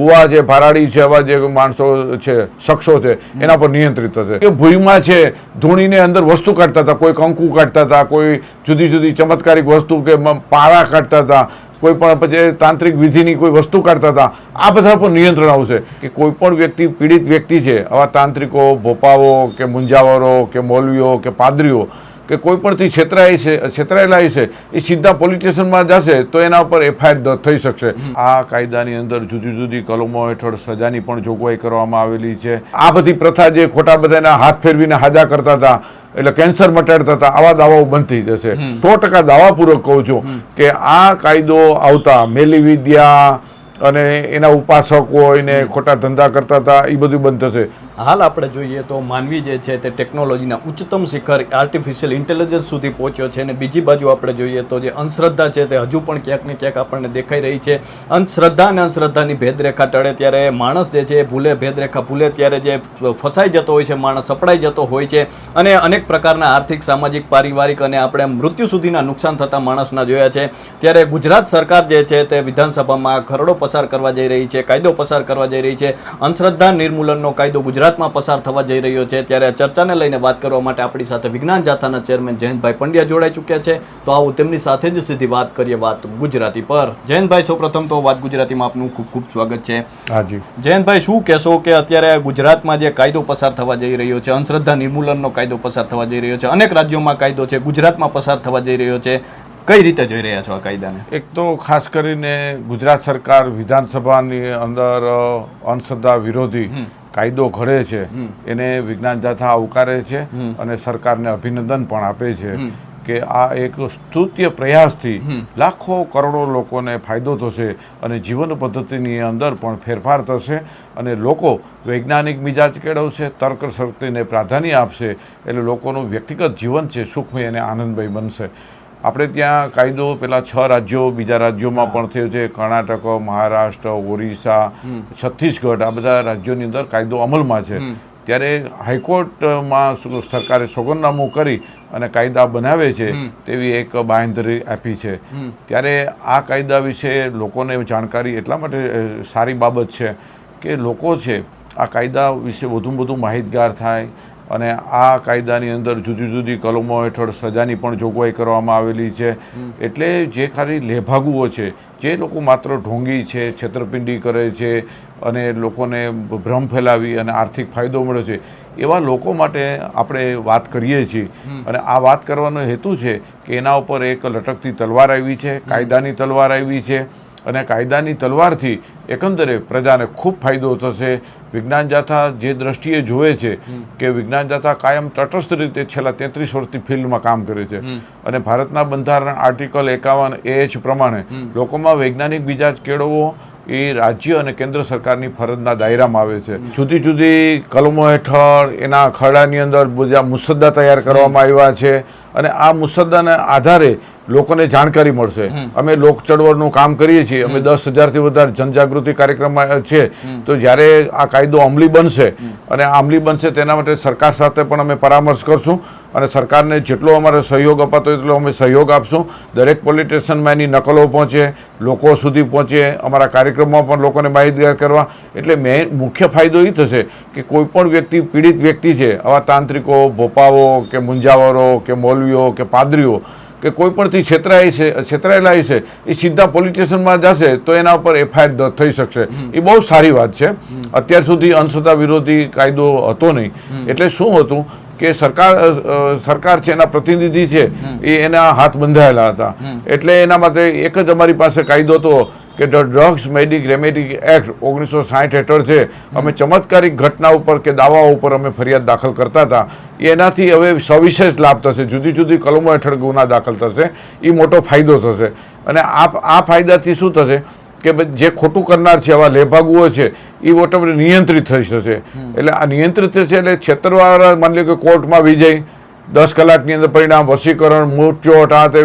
ભુવા છે ફરાડી છે એવા જે માણસો છે, શખ્સો છે, એના પર નિયંત્રિત થશે કે ભૂઈમાં છે, ધૂણીને અંદર વસ્તુ કાઢતા હતા, કોઈ કંકુ કાઢતા હતા, કોઈ જુદી જુદી ચમત્કારિક વસ્તુ કે પારા કાઢતા હતા, કોઈ પણ પછી તાંત્રિક વિધિની કોઈ વસ્તુ કાઢતા હતા, આ બધા પર નિયંત્રણ આવશે. કે કોઈ પણ વ્યક્તિ, પીડિત વ્યક્તિ છે, આવા તાંત્રિકો ભોપાઓ કે મુંજાવરો કે મૌલવીઓ કે પાદરીઓ કે કોઈ પણથી છેતરાય છે છેતરાયેલા છે એ સીધા પોલીસ જશે તો એના ઉપર એફઆઈઆર થઈ શકશે. આ કાયદાની અંદર જુદી જુદી કલમો હેઠળ સજાની પણ જોગવાઈ કરવામાં આવેલી છે. આ બધી પ્રથા જે ખોટા બધાના હાથ ફેરવીને હાજા કરતા હતા એટલે કેન્સર મટાડતા હતા આવા દાવાઓ બંધ થઈ જશે સો ટકા દાવાપૂર્વક કહું છું કે આ કાયદો આવતા મેલી વિદ્યા અને એના ઉપાસક ને ખોટા ધંધા કરતા હતા એ બધું બંધ થશે. હાલ આપણે જોઈએ તો માનવી જે છે તે ટેકનોલોજીના ઉચ્ચતમ શિખર આર્ટિફિશિયલ ઇન્ટેલિજન્સ સુધી પહોંચ્યો છે અને બીજી બાજુ આપણે જોઈએ તો જે અંધશ્રદ્ધા છે તે હજુ પણ ક્યાંક ને ક્યાંક આપણને દેખાઈ રહી છે. અંધશ્રદ્ધા અને અંધશ્રદ્ધાની ભેદરેખા ટળે ત્યારે માણસ જે છે એ ભૂલે, ભેદરેખા ભૂલે ત્યારે જે ફસાઈ જતો હોય છે, માણસ સપડાઈ જતો હોય છે અને અનેક પ્રકારના આર્થિક, સામાજિક, પારિવારિક અને આપણે મૃત્યુ સુધીના નુકસાન થતા માણસના જોયા છે. ત્યારે ગુજરાત સરકાર જે છે તે વિધાનસભામાં ખરડો પસાર કરવા જઈ રહી છે, કાયદો પસાર કરવા જઈ રહી છે. અંધશ્રદ્ધા નિર્મૂલનનો કાયદો ગુજરાતમાં પસાર થવા જઈ રહ્યો છે. ત્યારે આ ચર્ચાને લઈને વાત કરવા માટે આપણી સાથે વિજ્ઞાન જાથાના ચેરમેન જયંતભાઈ પંડ્યા જોડાઈ ચૂક્યા છે. તો આવું તેમની સાથે જ સીધી વાત કરીએ વાત ગુજરાતી પર. જયંતભાઈ સૌપ્રથમ તો વાત ગુજરાતીમાં આપનું ખૂબ ખૂબ સ્વાગત છે. હાજી જયંતભાઈ શું કહેશો કે અત્યારે ગુજરાતમાં જે કાયદો પસાર થવા જઈ રહ્યો છે અંધશ્રદ્ધા નિર્મૂલનનો કાયદો પસાર થવા જઈ રહ્યો છે અનેક રાજ્યોમાં કાયદો છે ગુજરાતમાં પસાર થવા જઈ રહ્યો છે. કઈ રીતે જોઈ રહ્યા છો આ કાયદાને? એક તો ખાસ કરીને ગુજરાત સરકાર વિધાનસભાની અંદર અંધશ્રદ્ધા વિરોધી કાયદો ઘડે છે એને વિજ્ઞાન જાથા આવકારે છે અને સરકારને અભિનંદન પણ આપે છે કે આ એક સ્તુત્ય પ્રયાસથી લાખો કરોડો લોકોને ફાયદો થશે અને જીવન પદ્ધતિની અંદર પણ ફેરફાર થશે અને લોકો વૈજ્ઞાનિક મિજાજ કેળવશે તર્ક શક્તિને પ્રાધાન્ય આપશે એટલે લોકોનું વ્યક્તિગત જીવન છે સુખમય અને આનંદમય બનશે. આપણે ત્યાં કાયદો પેલા છ રાજ્યો બીજા રાજ્યોમાં પણ થયો છે. કર્ણાટક મહારાષ્ટ્ર ઓરિસ્સા છત્તીસગઢ આ બધા રાજ્યોની અંદર કાયદો અમલમાં છે. ત્યારે હાઈકોર્ટમાં સરકારે સોગંદનામું કરી અને કાયદા બનાવે છે તેવી એક બાંયધરી આપી છે. ત્યારે આ કાયદા વિશે લોકોને જાણકારી એટલા માટે સારી બાબત છે કે લોકો છે આ કાયદા વિશે વધુમાં વધુ માહિતગાર થાય અને આ કાયદાની અંદર જુદી જુદી કલમો હેઠળ સજાની પણ જોગવાઈ કરવામાં આવેલી છે. એટલે જે ખાલી લેભાગુઓ છે જે લોકો માત્ર ઢોંગી છે છેતરપિંડી કરે છે અને લોકોને ભ્રમ ફેલાવી અને આર્થિક ફાયદો મળે છે એવા લોકો માટે આપણે વાત કરીએ છીએ. અને આ વાત કરવાનો હેતુ છે કે એના ઉપર એક લટકતી તલવાર આવી છે કાયદાની તલવાર આવી છે. અને કાયદાની તલવારથી એકંદરે પ્રજાને ખૂબ ફાયદો થશે. વિજ્ઞાન જાથા જે દ્રષ્ટિએ જોવે છે કે વિજ્ઞાન જાથા કાયમ તટસ્થ રીતે છેલ્લા તેત્રીસ વર્ષથી ફિલ્ડમાં કામ કરે છે. અને ભારતના બંધારણ આર્ટિકલ એકાવન એચ પ્રમાણે લોકોમાં વૈજ્ઞાનિક મિજાજ કેળવવો એ રાજ્ય અને કેન્દ્ર સરકારની ફરજના દાયરામાં આવે છે. જુદી જુદી કલમો હેઠળ એના ખરડાની અંદર બધા મુસદ્દા તૈયાર કરવામાં આવ્યા છે. અને આ મુસદ્દાના આધારે લોકોને જાણકારી મળશે. અમે લોક ચળવળનું કામ કરીએ છીએ. અમે દસ હજારથી વધારે જનજાગૃતિ કાર્યક્રમમાં છે તો જ્યારે આ કાયદો અમલી બનશે અને અમલી બનશે તેના માટે સરકાર સાથે પણ અમે પરામર્શ કરશું અને સરકારને જેટલો અમારે સહયોગ અપાતો એટલો અમે સહયોગ આપશું. દરેક પોલીસ સ્ટેશનમાં એની નકલો પહોંચે લોકો સુધી પહોંચે અમારા કાર્યક્રમમાં પણ લોકોને માહિતગાર કરવા. એટલે મેઇન મુખ્ય ફાયદો એ થશે કે કોઈપણ વ્યક્તિ પીડિત વ્યક્તિ છે આવા તાંત્રિકો ભોપાઓ કે મુંજાવરો કે મૌલવીઓ કે પાદરીઓ કે કોઈ પણથી છેતરાય છે છેતરાયેલા છે એ સીધા પોલીસ સ્ટેશનમાં જશે તો એના ઉપર એફઆઈઆર થઈ શકશે. એ બહુ સારી વાત છે. અત્યાર સુધી અંધશ્રદ્ધા વિરોધી કાયદો હતો નહીં. એટલે શું હતું કે સરકાર સરકાર છે એના પ્રતિનિધિ છે એ એના હાથ બંધાયેલા હતા. એટલે એના માટે એક જ અમારી પાસે કાયદો હતો કે ધ ડ્રગ્સ મેડિક રેમેડિક એક્ટ ઓગણીસો સાઠ હેઠળ છે. અમે ચમત્કારિક ઘટના ઉપર કે દાવાઓ ઉપર અમે ફરિયાદ દાખલ કરતા હતા. એનાથી હવે સવિશેષ લાભ થશે. જુદી જુદી કલમો હેઠળ ગુના દાખલ થશે. એ મોટો ફાયદો થશે. અને આ આ ફાયદાથી શું થશે? કે ભાઈ જે ખોટું કરનાર છે આવા લેભાગુઓ છે એ ઓટોમેટિક નિયંત્રિત થઈ જશે. એટલે આ નિયંત્રિત થશે એટલે છેતરવાળા માની લો કે કોર્ટમાં વિજય દસ કલાકની અંદર પરિણામ વસીકરણ મૂર્ચોટ આ તે,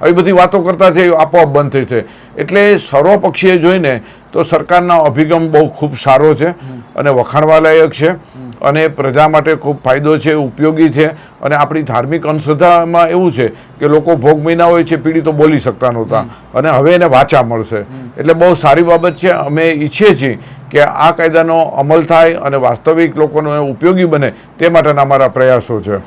આવી બધી વાતો કરતા છે આપોઆપ બંધ થઈ છે. એટલે સર્વપક્ષીય જોઈને તો સરકારનો અભિગમ બહુ ખૂબ સારો છે અને વખાણવાલાયક છે અને પ્રજા માટે ખૂબ ફાયદો છે, ઉપયોગી છે અને આપણી ધાર્મિક અંધશ્રદ્ધામાં એવું છે કે લોકો ભોગ મહિના હોય છે, પીડિતો બોલી શકતા નહોતા અને હવે એને વાચા મળશે. એટલે બહુ સારી બાબત છે. અમે ઈચ્છીએ છીએ કે આ કાયદાનો અમલ થાય અને વાસ્તવિક લોકોનો ઉપયોગી બને તે માટેના અમારા પ્રયાસો છે.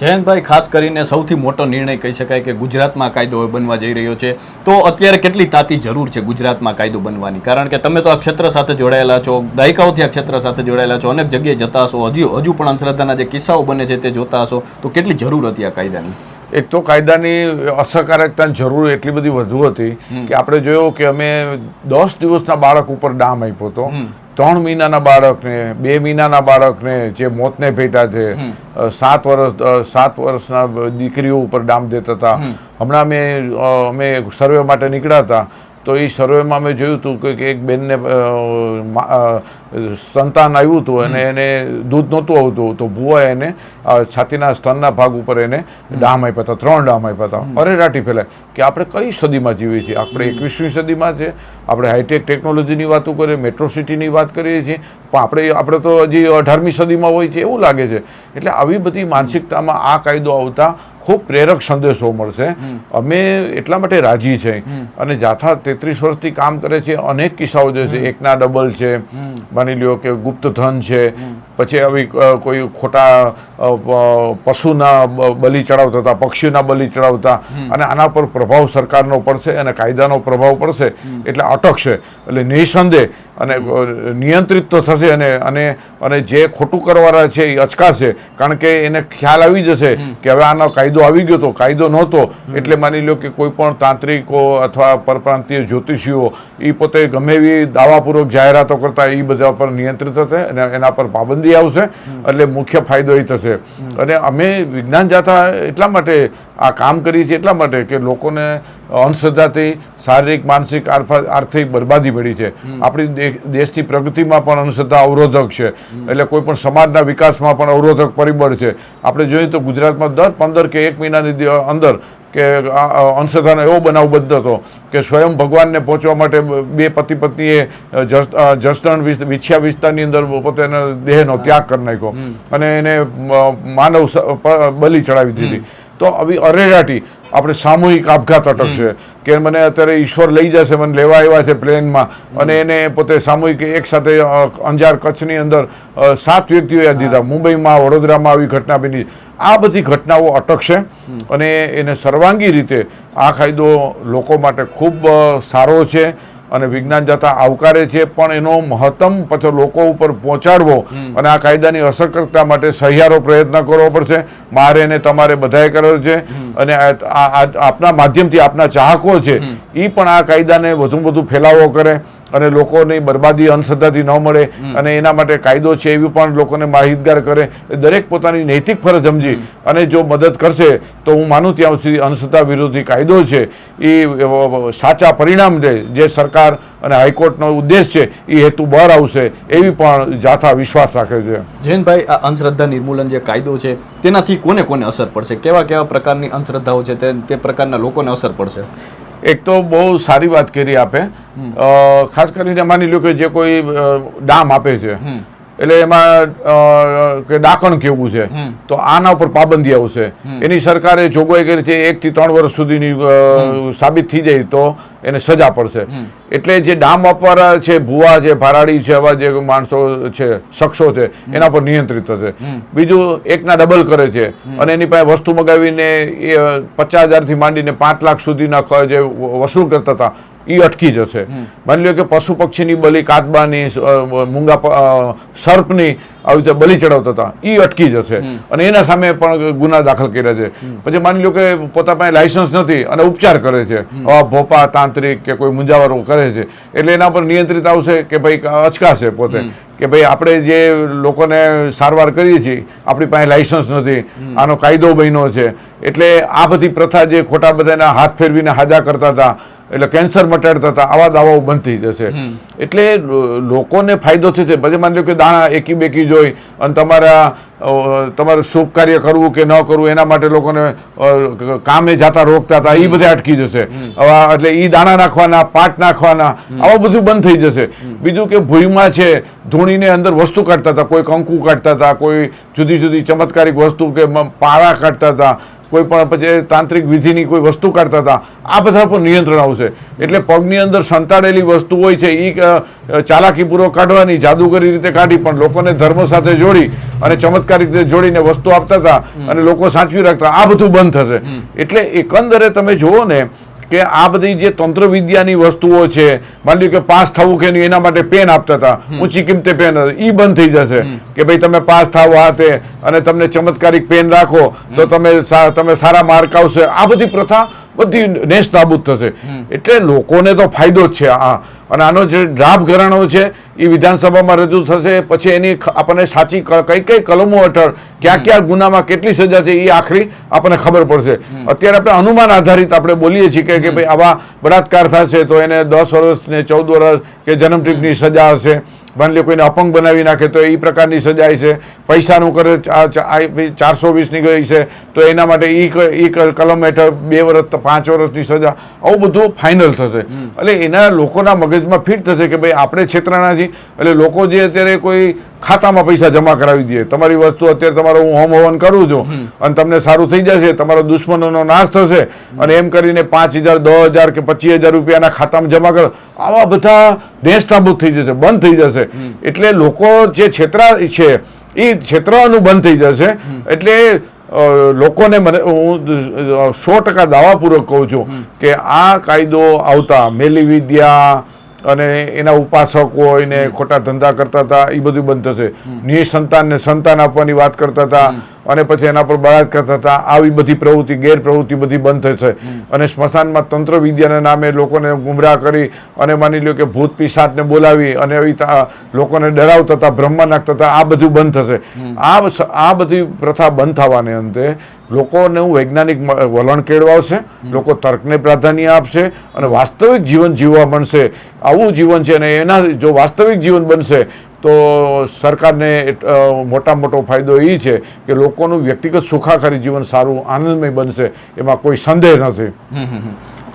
જયંતભાઈ ખાસ કરીને સૌથી મોટો નિર્ણય કહી શકાય કે ગુજરાતમાં કાયદો બનવા જઈ રહ્યો છે. તો અત્યારે કેટલી તાતી જરૂર છે ગુજરાતમાં કાયદો બનવાની? કારણ કે તમે તો આ ક્ષેત્ર સાથે જોડાયેલા છો દાયકાઓથી આ ક્ષેત્ર સાથે જોડાયેલા છો અનેક જગ્યાએ જતા હશો હજુ હજુ પણ અંધશ્રદ્ધાના જે કિસ્સાઓ બને છે તે જોતા હશો. તો કેટલી જરૂર હતી આ કાયદાની? એક તો કાયદાની અસરકારકતાની જરૂર એટલી બધી વધુ હતી કે આપણે જોયું કે અમે દસ દિવસના બાળક ઉપર ડામ આપ્યો હતો. ત્રણ મહિનાના બાળકને બે મહિનાના બાળકને જે મોતને ભેટા છે સાત વર્ષ સાત વર્ષના દીકરીઓ ઉપર ડામ દેતા હતા. હમણાં અમે અમે સર્વે માટે નીકળ્યા હતા. તો એ સર્વેમાં મેં જોયું હતું કે એક બેનને સંતાન આવ્યું હતું અને એને દૂધ નહોતું આવતું. તો ભુવા એને છાતીના સ્તનના ભાગ ઉપર એને ડામ આપ્યા હતા. ત્રણ ડામ આપ્યા હતા. અરેરાટી ફેલાય. કે આપણે કઈ સદીમાં જીવીએ છીએ? આપણે એકવીસમી સદીમાં છે આપણે હાઈટેક ટેકનોલોજીની વાતો કરીએ મેટ્રો સિટીની વાત કરીએ છીએ પણ આપણે આપણે તો હજી અઢારમી સદીમાં હોય છે એવું લાગે છે. એટલે આવી બધી માનસિકતામાં આ કાયદો આવતા ખૂબ પ્રેરક સંદેશો મળશે. અમે એટલા માટે રાજી છે. અને જાથા તેત્રીસ વર્ષથી કામ કરે છે અનેક કિસ્સાઓ જે છે એકના ડબલ છે માની લ્યો કે ગુપ્ત ધન છે પછી આવી કોઈ ખોટા પશુના બલી બલિ ચડાવતા હતા પક્ષીઓના બલિ ચડાવતા અને આના પર પ્રભાવ સરકારનો પડશે અને કાયદાનો પ્રભાવ પડશે એટલે અટકશે એટલે નિસંદેહ અને નિયંત્રિત તો થશે અને અને અને જે ખોટું કરવાના છે એ અચકાશે. કારણ કે એને ખ્યાલ આવી જશે કે હવે આનો કાયદો આવી ગયો તો, કાયદો નહોતો. એટલે માની લો કે કોઈ પણ તાંત્રિકો અથવા પરપ્રાંતીય જ્યોતિષીઓ એ પોતે ગમે એવી દાવાપૂર્વક જાહેરાતો કરતા એ બધા પર નિયંત્રિત થશે અને એના પર પાબંદી આવશે. એટલે મુખ્ય ફાયદો એ થશે. અને અમે વિજ્ઞાન જાથા એટલા માટે આ કામ કરીએ છીએ એટલા માટે કે લોકોને અંધશ્રદ્ધાથી શારીરિક માનસિક આર્થા- આર્થિક બરબાદી પડી છે. આપણી દેશની પ્રગતિમાં પણ અંધશ્રદ્ધા અવરોધક છે. એટલે કોઈ પણ સમાજના વિકાસમાં પણ અવરોધક પરિબળ છે. આપણે જોઈએ તો ગુજરાતમાં દર પંદર કે એક મહિનાની અંદર કે અંધશ્રદ્ધાનો એવો બનાવ બનતો હતો કે સ્વયં ભગવાનને પહોંચવા માટે બે પતિ પત્નીએ જસદણ વિછ્યા વિસ્તારની અંદર પોતાના દેહનો ત્યાગ કરી નાખ્યો. અને એને માનવ બલિ ચડાવી દીધી. તો આવી અરેરાટી આપણે સામૂહિક આપઘાત અટકશે કે મને અત્યારે ઈશ્વર લઈ જશે મને લેવા આવ્યા છે પ્લેનમાં અને એને પોતે સામૂહિક એક સાથે અંજાર કચ્છની અંદર સાત વ્યક્તિઓએ દીધા. મુંબઈમાં વડોદરામાં આવી ઘટના બની. આ બધી ઘટનાઓ અટકશે અને એને સર્વાંગી રીતે આ કાયદો લોકો માટે ખૂબ સારો છે. અને વિજ્ઞાન જતા આવકારે છે પણ એનો મહત્તમ પછી લોકો ઉપર પહોંચાડવો અને આ કાયદાની અસરકર્તા માટે સહિયારો પ્રયત્ન કરવો પડશે. મારે ને તમારે બધાએ કર્યો છે. અને આપના માધ્યમથી આપના ચાહકો છે એ પણ આ કાયદાને વધુ વધુ ફેલાવો કરે. અને લોકોની બરબાદી અંધશ્રદ્ધાથી ન મળે અને એના માટે કાયદો છે એવી પણ લોકોને માહિતગાર કરે. દરેક પોતાની નૈતિક ફરજ સમજી અને જો મદદ કરશે તો હું માનું ત્યાં સુધી અંધશ્રદ્ધા વિરોધી કાયદો છે. એ સાચા પરિણામ દે. જે સરકાર અને હાઈકોર્ટનો ઉદ્દેશ છે એ હેતુ બહાર આવશે એવી પણ જાથા વિશ્વાસ રાખે છે. જયંતભાઈ આ અંધશ્રદ્ધા નિર્મૂલન જે કાયદો છે તેનાથી કોને કોને અસર પડશે? કેવા કેવા પ્રકારની અંધશ્રદ્ધાઓ છે તે પ્રકારના લોકોને અસર પડશે? એક તો બહુ સારી વાત કરી આપે. ખાસ કરીને માની લો કે જે કોઈ ડામ આપે છે એટલે એમાં કે ડાકણ કેવું છે? તો આના ઉપર પાબંદી આવશે. એની સરકારે જોગવાઈ કરી છે એક થી ત્રણ વર્ષ સુધીની સાબિત થઈ જાય તો એને સજા પડશે. એટલે જે ડામ વાપરવા છે ભુવા છે ભારાડી છે આવા જે માણસો છે શખ્સો છે એના પર નિયંત્રિત થશે. બીજું એકના ડબલ કરે છે. અને એની પાસે વસ્તુ મગાવીને એ પચાસ હજારથી માંડીને પાંચ લાખ સુધીના જે વસૂલ કરતા હતા એ અટકી જશે. માની લો કે પશુ પક્ષીની બલિ કાચબાની મૂંગા સર્પની આવી રીતે બલિ ચડાવતા હતા એ અટકી જશે. અને એના સામે પણ ગુના દાખલ કર્યા છે. પછી માની લો કે પોતા પાસે લાયસન્સ નથી અને ઉપચાર કરે છે. ભોપા તાંત્રિક કે કોઈ મુંજાવરો કરે છે. એટલે એના પર નિયંત્રિત આવશે કે ભાઈ અચકાશે પોતે. કે ભાઈ આપણે જે લોકોને સારવાર કરીએ છીએ આપણી પાસે લાયસન્સ નથી આનો કાયદો બન્યો છે. એટલે આ બધી પ્રથા જે ખોટા બધાના હાથ ફેરવીને હાજા કરતા હતા એટલે કેન્સર મટાડતા હતા આવા દાવાઓ બંધ થઈ જશે એટલે લોકોને ફાયદો થશે પછી માની લો કે દાણા એકી બેકી જોઈ અને તમારા તમારે શુભ કાર્ય કરવું કે ન કરવું એના માટે લોકોને કામે જતા રોકતા હતા એ બધા અટકી જશે. એટલે એ દાણા નાખવાના પાટ નાખવાના આવું બધું બંધ થઈ જશે. બીજું કે ભૂઈમાં છે ધૂણીને અંદર વસ્તુ કાઢતા હતા કોઈ કંકુ કાઢતા હતા કોઈ જુદી જુદી ચમત્કારિક વસ્તુ કે પાળા પારા કાઢતા હતા કોઈ પણ પછી તાંત્રિક વિધિની કોઈ વસ્તુ કાઢતા હતા આ બધા પર નિયંત્રણ આવશે. એટલે પગની અંદર સંતાડેલી વસ્તુ હોય છે એ ચાલાકીપૂર્વક કાઢવાની જાદુગરી રીતે કાઢી પણ લોકોને ધર્મ સાથે જોડી અને ચમત્કારી રીતે જોડીને વસ્તુ આપતા હતા અને લોકો સાચવી રાખતા આ બધું બંધ થશે. એટલે એકંદરે તમે જુઓ ને કે આ બધી જે તંત્ર વિદ્યાની વસ્તુઓ છે માની લ્યો કે પાસ થવું કે નહીં એના માટે પેન આપતા હતા. ઊંચી કિંમતે પેન એ બંધ થઈ જશે. કે ભાઈ તમે પાસ થાવ આ તે અને તમને ચમત્કારિક પેન રાખો તો તમે તમે સારા માર્ક આવશે. આ બધી પ્રથા બધી નેસ્ત નાબૂદ થશે. એટલે લોકોને તો ફાયદો જ છે આ. અને આનો જે ડ્રાફ્ટ ઘરાણો છે એ વિધાનસભામાં રજૂ થશે. પછી એની આપણને સાચી કઈ કઈ કલમો હેઠળ ક્યાં ક્યાં ગુનામાં કેટલી સજા છે એ આખરી આપણને ખબર પડશે. અત્યારે આપણે અનુમાન આધારિત આપણે બોલીએ છીએ કે ભાઈ આવા બળાત્કાર થશે તો એને દસ વર્ષ ને ચૌદ વર્ષ કે જન્મટીપની સજા હશે. માની લો કોઈને અપંગ બનાવી નાખે તો એ પ્રકારની સજા છે પૈસાનું કરે ચારસો વીસની ગઈ છે તો એના માટે ઈ ક- ઈ કલમ હેઠળ બે વર્ષ પાંચ વર્ષની સજા. આવું બધું ફાઇનલ થશે. એટલે એના લોકોના મગજમાં ફિટ થશે કે ભાઈ આપણે છેતરાણા છીએ? એટલે લોકો જે અત્યારે કોઈ ખાતામાં પૈસા જમા કરાવી દે તમારી વસ્તુ અત્યારે તમારો હું હોમ હવન કરું છું અને તમને સારું થઈ જશે તમારો દુશ્મનોનો નાશ થશે અને એમ કરીને પાંચ હજાર દસ હજાર કે પચીસ હજાર રૂપિયાના ખાતામાં જમા કરો આવા બધા નેસ્તાબૂત થઈ જશે બંધ થઈ જશે. એટલે લોકો જે છેતરા છે એ છેતરાવાનું બંધ થઈ જશે. એટલે લોકોને મને હું સો ટકા દાવાપૂર્વક કહું છું કે આ કાયદો આવતા મેલી વિદ્યા અને એના ઉપાસક હોય ને ખોટા ધંધા કરતા હતા એ બધું બંધ થશે. નિસંતાનને સંતાન આપવાની વાત કરતા હતા. અને પછી એના પર બળાત્કાર થતા આવી બધી પ્રવૃત્તિ ગેરપ્રવૃત્તિ બધી બંધ થશે અને સ્મશાનમાં તંત્ર વિદ્યાના નામે લોકોને ગુમરાહ કરી અને માની લ્યો કે ભૂત પિશાચને બોલાવી અને એવી લોકોને ડરાવતા હતા બ્રહ્મ નાખતા હતા આ બધું બંધ થશે. આ આ બધી પ્રથા બંધ થવાને અંતે લોકોને હું વૈજ્ઞાનિક વલણ કેળવાશે લોકો તર્કને પ્રાધાન્ય આપશે અને વાસ્તવિક જીવન જીવવા મળશે આવું જીવન છે અને એના જો વાસ્તવિક જીવન બનશે તો સરકારને મોટા મોટો ફાયદો એ છે કે લોકોનું વ્યક્તિગત સુખાકારી જીવન સારું આનંદમય બનશે એમાં કોઈ સંદેહ નથી.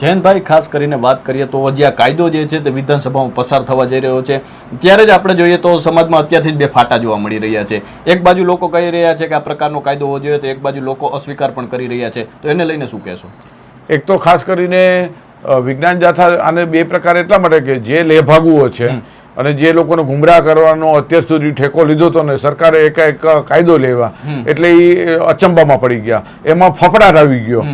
જયંતભાઈ ખાસ કરીને વાત કરીએ તો જે આ કાયદો જે છે તે વિધાનસભામાં પસાર થવા જઈ રહ્યો છે. ત્યારે જ આપણે જોઈએ તો સમાજમાં અત્યારથી જ બે ફાટા જોવા મળી રહ્યા છે. એક બાજુ લોકો કહી રહ્યા છે કે આ પ્રકારનો કાયદો હોવો જોઈએ તો એક બાજુ લોકો અસ્વીકાર પણ કરી રહ્યા છે. તો એને લઈને શું કહેશો? એક તો ખાસ કરીને વિજ્ઞાન જાથા આને બે પ્રકાર એટલા માટે કે જે લેભાગુઓ છે અને જે લોકોને ગુમરાહ કરવાનો અત્યાર સુધી ઠેકો લીધો હતો ને સરકારે એકાએક કાયદો લેવા. એટલે એ અચંબામાં પડી ગયા. એમાં ફફડાટ આવી ગયો.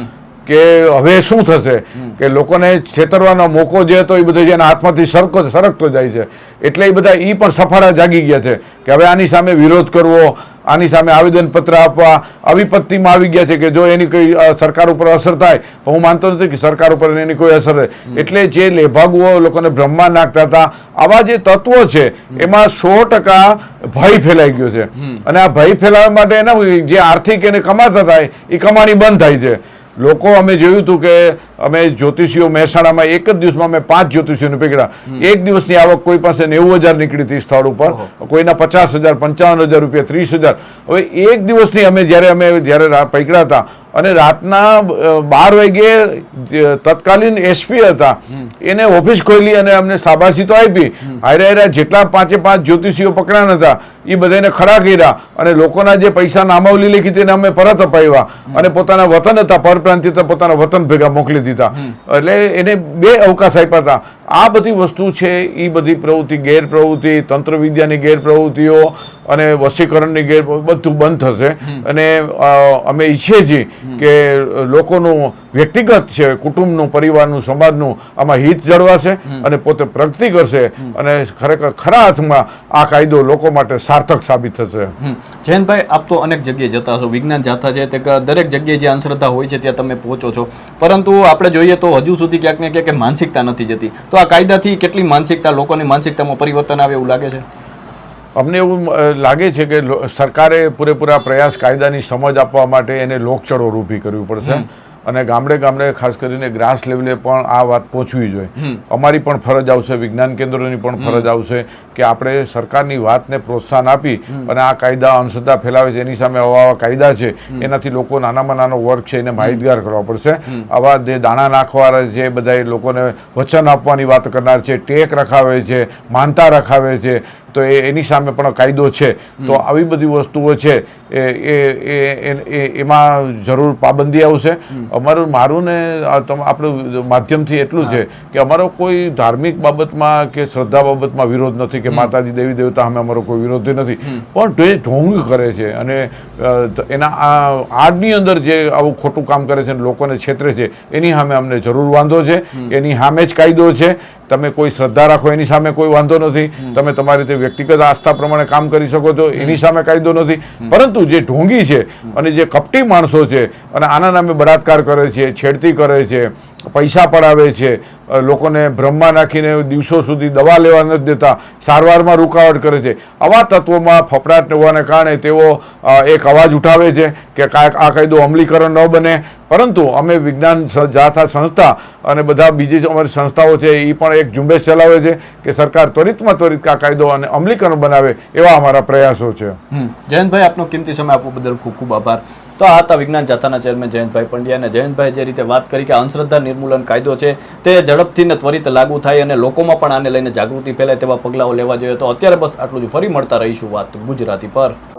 કે હવે શું થશે? કે લોકોને છેતરવાનો મોકો જે હતો એ બધો જેના હાથમાંથી સરકો સરકતો જાય છે. એટલે એ બધા એ પણ સફારા જાગી ગયા છે કે હવે આની સામે વિરોધ કરવો આની સામે આવેદનપત્ર આપવા અવિપત્તિમાં આવી ગયા છે કે જો એની કોઈ સરકાર ઉપર અસર થાય તો હું માનતો નથી કે સરકાર ઉપર એની કોઈ અસર એટલે જે લેભાગુઓ લોકોને બ્રહ્મા નાખતા હતા આવા જે તત્વો છે એમાં સો ટકા ભય ફેલાઈ ગયો છે. અને આ ભય ફેલાવવા માટે એના જે આર્થિક એને કમાતા થાય એ કમાણી બંધ થાય છે. લોકો અમે જોયું હતું કે અમે જ્યોતિષીઓ મહેસાણામાં એક જ દિવસમાં અમે પાંચ જ્યોતિષીઓને પકડ્યા. એક દિવસની આવક કોઈ પાસે નેવું હજાર નીકળી હતી સ્થળ ઉપર. કોઈના પચાસ હજાર પંચાવન હજાર રૂપિયા ત્રીસ હજાર. હવે એક દિવસની અમે જ્યારે અમે જ્યારે પકડ્યા હતા અને રાતના બાર વાગ્યે તત્કાલીન એસપી હતા. એને ઓફિસ ખોલી અને અમને શાબાશી તો આપી. હારે હારે જેટલા પાંચે પાંચ જ્યોતિષીઓ પકડાના હતા એ બધાને ખડા કર્યા અને લોકોના જે પૈસા નામાવલી લખી તેને અમે પરત અપાવ્યા અને પોતાના વતન હતા પરપ્રાંતિ હતા પોતાના વતન ભેગા મોકલી દીધા. એટલે એને બે અવકાશ આપ્યા હતા. આ બધી વસ્તુ છે એ બધી પ્રવૃત્તિ ગેરપ્રવૃત્તિ તંત્ર વિદ્યાની ગેરપ્રવૃત્તિઓ અને વસીકરણની ગેર બધું બંધ થશે. અને અમે ઈચ્છીએ છીએ કે લોકોનું વ્યક્તિગત છે કુટુંબનું પરિવારનું સમાજનું આમાં હિત જળવાશે અને પોતે પ્રગતિ કરશે અને ખરેખર ખરા અર્થમાં આ કાયદો લોકો માટે સાર્થક સાબિત થશે. જયંતભાઈ આપ તો અનેક જગ્યાએ જતા છો વિજ્ઞાન જાથા છે તે દરેક જગ્યાએ જે અંધશ્રદ્ધા હોય છે ત્યાં તમે પહોંચો છો. પરંતુ આપણે જોઈએ તો હજુ સુધી ક્યાંક ને ક્યાંક માનસિકતા નથી જતી. તો આ કાયદાથી કેટલી માનસિકતા લોકોની માનસિકતામાં પરિવર્તન આવે એવું લાગે છે? અમને એવું લાગે છે કે સરકારે પૂરેપૂરા પ્રયાસ કાયદાની સમજ આપવા માટે એને લોકચળો ઊભી કરવી પડશે. અને ગામડે ગામડે ખાસ કરીને ગ્રાસ લેવલે પણ આ વાત પહોંચવી જોઈએ. અમારી પણ ફરજ આવશે વિજ્ઞાન કેન્દ્રોની પણ ફરજ આવશે કે આપણે સરકારની વાતને પ્રોત્સાહન આપી અને આ કાયદા અંશતા ફેલાવે છે એની સામે આવા કાયદા છે એનાથી લોકો નાનામાં નાનો વર્ગ છે એને માહિતગાર કરવા પડશે. આવા જે દાણા નાખવાના છે બધા એ લોકોને વચન આપવાની વાત કરનાર છે ટેક રખાવે છે માનતા રખાવે છે તો એ એની સામે પણ કાયદો છે. તો આવી બધી વસ્તુઓ છે એ એમાં જરૂર પાબંદી આવશે. અમારું મારું ને આપણું માધ્યમથી એટલું છે કે અમારો કોઈ ધાર્મિક બાબતમાં કે શ્રદ્ધા બાબતમાં વિરોધ નથી કે માતાજી દેવી દેવતા સામે અમારો કોઈ વિરોધ નથી. પણ જે ઢોંગ કરે છે અને એના આ આડની અંદર જે આવું ખોટું કામ કરે છે અને લોકોને છેતરે છે એની સામે અમને જરૂર વાંધો છે. એની સામે જ કાયદો છે. તમે કોઈ શ્રદ્ધા રાખો એની સામે કોઈ વાંધો નથી. તમે તમારી રીતે વ્યક્તિગત આસ્થા પ્રમાણે કામ કરી શકો છો એની સામે કાયદો નથી. પરંતુ જે ઢોંગી છે અને જે કપટી માણસો છે અને આના નામે બળાત્કાર કરે છે છેડતી કરે છે પૈસા પડાવે છે લોકોને ભ્રમમાં નાખીને દિવસો સુધી દવા લેવા નથી દેતા, સારવારમાં રૂકાવટ કરે છે. આવા તત્વોમાં ફફડાટ હોવાને કારણે તેઓ એક અવાજ ઉઠાવે છે કે કાંઈક આ કાયદો અમલીકરણ ન બને. પરંતુ અમે વિજ્ઞાન જાથા સંસ્થા અને બધા બીજી અમારી સંસ્થાઓ છે એ પણ એક ઝુંબેશ ચલાવે છે કે સરકાર ત્વરિતમાં ત્વરિત આ કાયદો અને અમલીકરણ બનાવે એવા અમારા પ્રયાસો છે. જયંતભાઈ, આપનો કિંમતી સમય આપવા બદલ ખૂબ ખૂબ આભાર. તો આ હતા વિજ્ઞાન જાથાના ચેરમેન જયંતભાઈ પંડ્યા અને જયંતભાઈ જે રીતે વાત કરી કે અંધશ્રદ્ધા નિર્મૂલન કાયદો છે, તે ઝડપથી ને ત્વરિત લાગુ થાય અને લોકોમાં પણ આને લઈને જાગૃતિ ફેલાય તેવા પગલાઓ લેવા જોઈએ. તો અત્યારે બસ આટલું જ. ફરી મળતા રહીશું વાત ગુજરાતી પર.